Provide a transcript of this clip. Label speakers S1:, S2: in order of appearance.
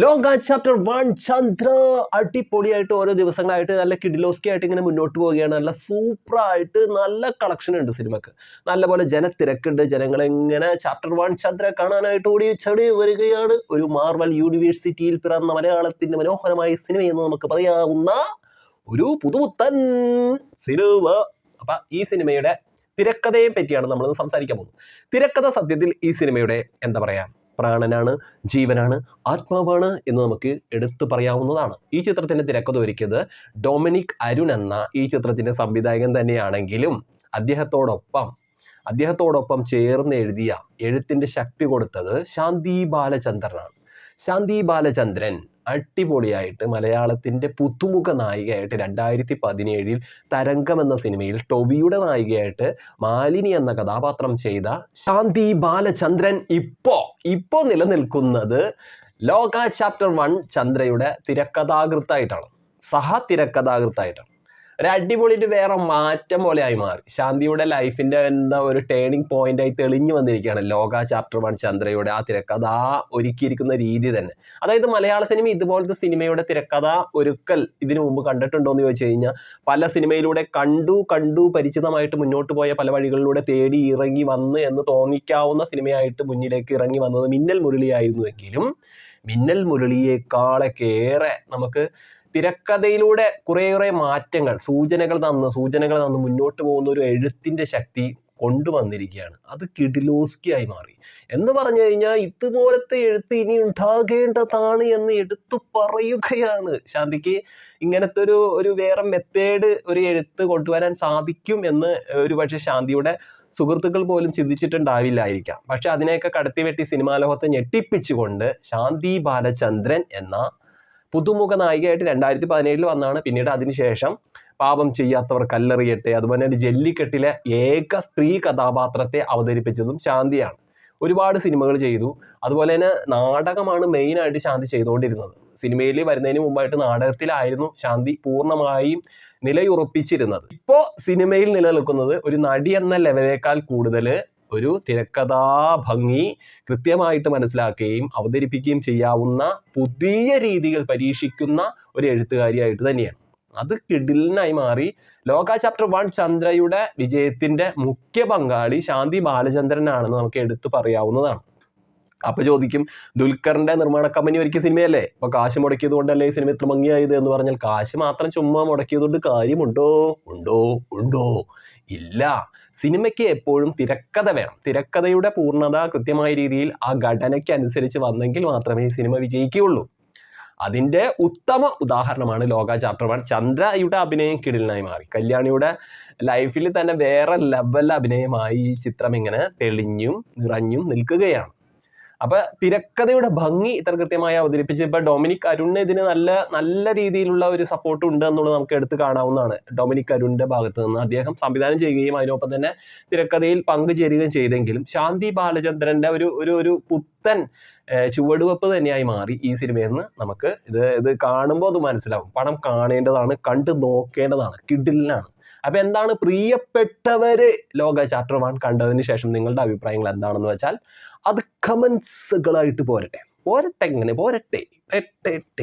S1: ലോക chapter one Chandra അടിപൊളിയായിട്ട് ഓരോ ദിവസങ്ങളായിട്ട് നല്ല കിഡിലോസ്കി ആയിട്ട് ഇങ്ങനെ മുന്നോട്ട് പോവുകയാണ്. നല്ല സൂപ്പറായിട്ട് നല്ല കളക്ഷൻ ഉണ്ട് സിനിമക്ക്. നല്ലപോലെ ജനത്തിരക്കുണ്ട്. ജനങ്ങൾ എങ്ങനെ ചാപ്റ്റർ വൺ ചന്ദ്ര കാണാനായിട്ട് ഓടി ചടി വരികയാണ്. ഒരു മാർവൽ യൂണിവേഴ്സിറ്റിയിൽ പിറന്ന മലയാളത്തിന്റെ മനോഹരമായ സിനിമ എന്ന് നമുക്ക് പറയാവുന്ന ഒരു പുതുപുത്തൻ സിനിമ. അപ്പൊ ഈ സിനിമയുടെ തിരക്കഥയെ പറ്റിയാണ് നമ്മൾ സംസാരിക്കാൻ പോകുന്നത്. തിരക്കഥ സത്യത്തിൽ ഈ സിനിമയുടെ എന്താ പറയാ? പ്രാണനാണ് ജീവനാണ് ആത്മാവാണ് എന്ന് നമുക്ക് എടുത്തു പറയാവുന്നതാണ്. ഈ ചിത്രത്തിന്റെ തിരക്കഥ ഒരുക്കിയത് ഡൊമിനിക് അരുൺ എന്ന ഈ ചിത്രത്തിന്റെ സംവിധായകൻ തന്നെയാണെങ്കിലും അദ്ദേഹത്തോടൊപ്പം അദ്ദേഹത്തോടൊപ്പം ചേർന്ന് എഴുതിയ എഴുത്തിന്റെ ശക്തി കൊടുത്തത് ശാന്തി ബാലചന്ദ്രനാണ്. ശാന്തി ബാലചന്ദ്രൻ അടിപൊളിയായിട്ട് മലയാളത്തിന്റെ പുതുമുഖ നായികയായിട്ട് രണ്ടായിരത്തി പതിനേഴിൽ തരംഗം എന്ന സിനിമയിൽ ടൊബിയുടെ നായികയായിട്ട് മാലിനി എന്ന കഥാപാത്രം ചെയ്ത ശാന്തി ബാലചന്ദ്രൻ ഇപ്പോൾ ഇപ്പോൾ നിലനിൽക്കുന്നത് ലോക ചാപ്റ്റർ വൺ ചന്ദ്രയുടെ തിരക്കഥാകൃത്തായിട്ടാണ്. സഹ തിരക്കഥാകൃത്തായിട്ടാണ്. ഒരു അടിപൊളിയിട്ട് വേറെ മാറ്റം പോലെ ആയി മാറി. ശാന്തിയുടെ ലൈഫിന്റെ എന്താ ഒരു ടേണിംഗ് പോയിന്റ് ആയി തെളിഞ്ഞു വന്നിരിക്കുകയാണ് ലോക ചാപ്റ്റർ വൺ ചന്ദ്രയുടെ ആ തിരക്കഥ ഒരുക്കിയിരിക്കുന്ന രീതി തന്നെ. അതായത് മലയാള സിനിമ ഇതുപോലത്തെ സിനിമയുടെ തിരക്കഥ ഒരുക്കൽ ഇതിനു മുമ്പ് കണ്ടിട്ടുണ്ടോ എന്ന് ചോദിച്ചു കഴിഞ്ഞാൽ പല സിനിമയിലൂടെ കണ്ടു കണ്ടു പരിചിതമായിട്ട് മുന്നോട്ട് പോയ പല വഴികളിലൂടെ തേടി ഇറങ്ങി വന്ന് എന്ന് തോന്നിക്കാവുന്ന സിനിമയായിട്ട് മുന്നിലേക്ക് ഇറങ്ങി വന്നത് മിന്നൽ മുരളിയായിരുന്നുവെങ്കിലും മിന്നൽ മുരളിയേക്കാളൊക്കെ ഏറെ നമുക്ക് തിരക്കഥയിലൂടെ കുറേയേറെ മാറ്റങ്ങൾ സൂചനകൾ തന്ന് സൂചനകൾ തന്ന് മുന്നോട്ട് പോകുന്ന ഒരു എഴുത്തിന്റെ ശക്തി കൊണ്ടുവന്നിരിക്കുകയാണ്. അത് കിഡിലോസ്കിയായി മാറി. എന്ന് പറഞ്ഞു കഴിഞ്ഞാൽ ഇതുപോലത്തെ എഴുത്ത് ഇനി ഉണ്ടാകേണ്ടതാണ് എന്ന് എടുത്തു പറയുകയാണ്. ശാന്തിക്ക് ഇങ്ങനത്തെ ഒരു ഒരു വേറെ മെത്തേഡ് ഒരു എഴുത്ത് കൊണ്ടുവരാൻ സാധിക്കും എന്ന് ഒരു പക്ഷേ ശാന്തിയുടെ സുഹൃത്തുക്കൾ പോലും ചിന്തിച്ചിട്ടുണ്ടാവില്ലായിരിക്കാം. പക്ഷെ അതിനെയൊക്കെ കടത്തിവെട്ടി സിനിമാ ലോകത്തെ ഞെട്ടിപ്പിച്ചുകൊണ്ട് ശാന്തി ബാലചന്ദ്രൻ എന്ന പുതുമുഖ നായികയായിട്ട് രണ്ടായിരത്തി പതിനേഴിൽ വന്നാണ്. പിന്നീട് അതിനുശേഷം പാപം ചെയ്യാത്തവർ കല്ലെറിയട്ടെ അതുപോലെ തന്നെ ജല്ലിക്കെട്ടിലെ ഏക സ്ത്രീ കഥാപാത്രത്തെ അവതരിപ്പിച്ചതും ശാന്തിയാണ്. ഒരുപാട് സിനിമകൾ ചെയ്തു. അതുപോലെ തന്നെ നാടകമാണ് മെയിനായിട്ട് ശാന്തി ചെയ്തുകൊണ്ടിരുന്നത്. സിനിമയിൽ വരുന്നതിന് മുമ്പായിട്ട് നാടകത്തിലായിരുന്നു ശാന്തി പൂർണമായും നിലയുറപ്പിച്ചിരുന്നത്. ഇപ്പോൾ സിനിമയിൽ നിലനിൽക്കുന്നത് ഒരു നടി എന്ന ലെവലേക്കാൾ കൂടുതൽ ഒരു തിരക്കഥാ ഭംഗി കൃത്യമായിട്ട് മനസ്സിലാക്കുകയും അവതരിപ്പിക്കുകയും ചെയ്യാവുന്ന പുതിയ രീതികൾ പരീക്ഷിക്കുന്ന ഒരു എഴുത്തുകാരിയായിട്ട് തന്നെയാണ്. അത് കിഡിലിനായി മാറി ലോക ചാപ്റ്റർ വൺ ചന്ദ്രയുടെ വിജയത്തിന്റെ മുഖ്യ പങ്കാളി ശാന്തി ബാലചന്ദ്രനാണെന്ന് നമുക്ക് എടുത്തു പറയാവുന്നതാണ്. അപ്പൊ ചോദിക്കും ദുൽഖറിന്റെ നിർമ്മാണ കമ്പനി ഒരുക്കിയ സിനിമയല്ലേ? അപ്പൊ കാശ് മുടക്കിയത് കൊണ്ടല്ലേ ഈ സിനിമ ഇത്ര ഭംഗിയായത് എന്ന് പറഞ്ഞാൽ കാശ് മാത്രം ചുമ്മാ മുടക്കിയത് കൊണ്ട് കാര്യമുണ്ടോ? ഉണ്ടോ? ഉണ്ടോ? ഇല്ല. സിനിമയ്ക്ക് എപ്പോഴും തിരക്കഥ വേണം. തിരക്കഥയുടെ പൂർണത കൃത്യമായ രീതിയിൽ ആ ഘടനയ്ക്ക് അനുസരിച്ച് വന്നെങ്കിൽ മാത്രമേ സിനിമ വിജയിക്കുകയുള്ളൂ. അതിന്റെ ഉത്തമ ഉദാഹരണമാണ് ലോക ചാപ്റ്റർ വൺ. ചന്ദ്രയുടെ അഭിനയം കിടിലിനായി മാറി. കല്യാണിയുടെ ലൈഫിൽ തന്നെ വേറെ ലെവൽ അഭിനയമായി ഈ ചിത്രം ഇങ്ങനെ തെളിഞ്ഞും നിറഞ്ഞും നിൽക്കുകയാണ്. അപ്പൊ തിരക്കഥയുടെ ഭംഗി ഇത്ര കൃത്യമായി അവതരിപ്പിച്ച് ഇപ്പൊ ഡൊമിനിക് അരുണിന് ഇതിന് നല്ല നല്ല രീതിയിലുള്ള ഒരു സപ്പോർട്ട് ഉണ്ട് എന്നുള്ളത് നമുക്ക് എടുത്ത് കാണാവുന്നതാണ്. ഡൊമിനിക് അരുണിന്റെ ഭാഗത്ത് നിന്ന് അദ്ദേഹം സംവിധാനം ചെയ്യുകയും അതിനൊപ്പം തന്നെ തിരക്കഥയിൽ പങ്കുചേരുകയും ചെയ്തെങ്കിലും ശാന്തി ബാലചന്ദ്രന്റെ ഒരു ഒരു ഒരു പുത്തൻ ചുവടുവെപ്പ് തന്നെയായി മാറി ഈ സിനിമയെന്ന് നമുക്ക് ഇത് ഇത് കാണുമ്പോൾ അത് മനസ്സിലാവും. പണം കാണേണ്ടതാണ് കണ്ടു നോക്കേണ്ടതാണ് കിഡിലാണ് അപ്പൊ എന്താണ് പ്രിയപ്പെട്ടവര് ലോക ചാപ്റ്റർ വൺ കണ്ടതിന് ശേഷം നിങ്ങളുടെ അഭിപ്രായങ്ങൾ എന്താണെന്ന് വെച്ചാൽ അത് കമൻസുകളായിട്ട് പോരട്ടെ. പോരട്ടെ എങ്ങനെ പോരട്ടെ.